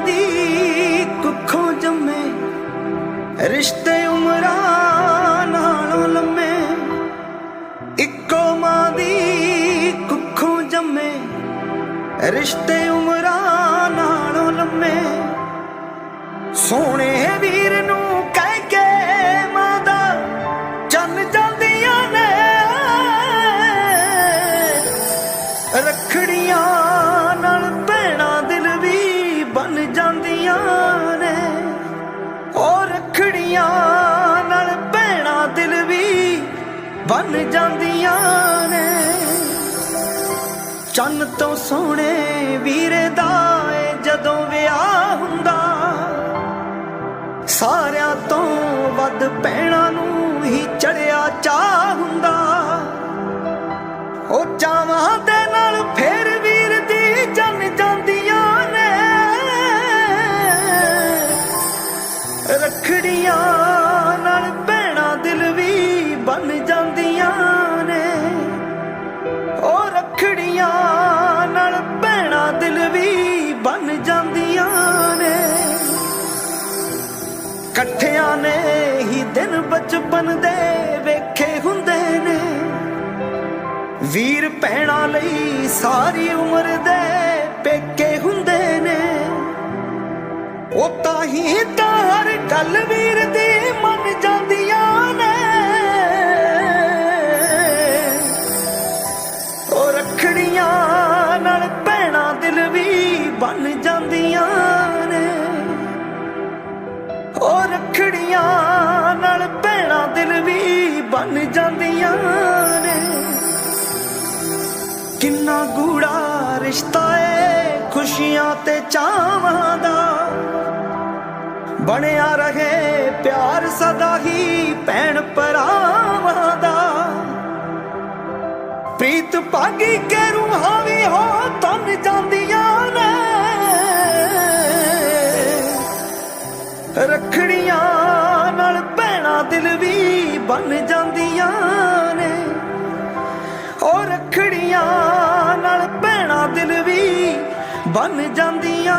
ਦੀ ਕੁੱਖੋਂ ਰਿਸ਼ਤੇ ਉਮਰਾਂ ਨਾਲੋਂ ਲੰਮੇ ਇੱਕੋ ਮਾਂ ਦੀ ਕੁੱਖੋਂ ਜੰਮੇ ਰਿਸ਼ਤੇ ਉਮਰਾਂ ਬਣ ਜਾਂਦੀਆਂ ਨੇ। ਚੰਨ ਤੋਂ ਸੋਹਣੇ ਵੀਰੇ ਦਾ ਏ ਜਦੋਂ ਵਿਆਹ ਹੁੰਦਾ, ਸਾਰਿਆਂ ਤੋਂ ਵੱਧ ਭੈਣਾਂ ਨੂੰ ਹੀ ਚੜਿਆ ਚਾਹ ਹੁੰਦਾ। ਉਹ ਚਾਵਾਂ ਦੇ ਇਕੱਠਿਆਂ ਨੇ ਹੀ ਦਿਨ ਬਚਪਨ ਦੇ ਵੇਖੇ ਹੁੰਦੇ ਨੇ। ਵੀਰ ਭੈਣਾਂ ਲਈ ਸਾਰੀ ਉਮਰ ਦੇ ਪੇਕੇ ਹੁੰਦੇ ਨੇ। ਉਹ ਤਾਂ ਹੀ ਤਾਂ ਹਰ ਗੱਲ ਵੀਰ ਦੀ ਮੰਨ ਜਾਂਦੀਆਂ ਨੇ। ਉਹ ਰੱਖੜੀਆਂ ਨਾਲ ਭੈਣਾਂ ਦਿਲ ਵੀ ਬਣ ਜਾਂਦੀਆਂ ਕਿੰਨਾ ਗੂੜਾ ਰਿਸ਼ਤਾ ਏ, ਖੁਸ਼ੀਆਂ ਤੇ ਚਾਵਾਂ ਦਾ। ਬਣਿਆ ਰਹੇ ਪਿਆਰ ਸਦਾ ਹੀ ਭੈਣ ਭਰਾਵਾਂ ਦਾ। ਪ੍ਰੀਤ ਭਾਗੀ ਕੇ ਰੂਹਾਂ ਵੀ ਹੋ, ਤਨ ਜਾਂਦੀਆਂ ਨੇ। ਰੱਖੜੀਆਂ ਨਾਲ ਭੈਣਾਂ ਦਿਲ ਵੀ ਬਣ ਜਾਂਦੀਆਂ ਰੱਖੜੀਆਂ ਨਾਲ ਭੈਣਾਂ ਦਿਲ ਵੀ ਬਨ ਜਾਂਦੀਆਂ।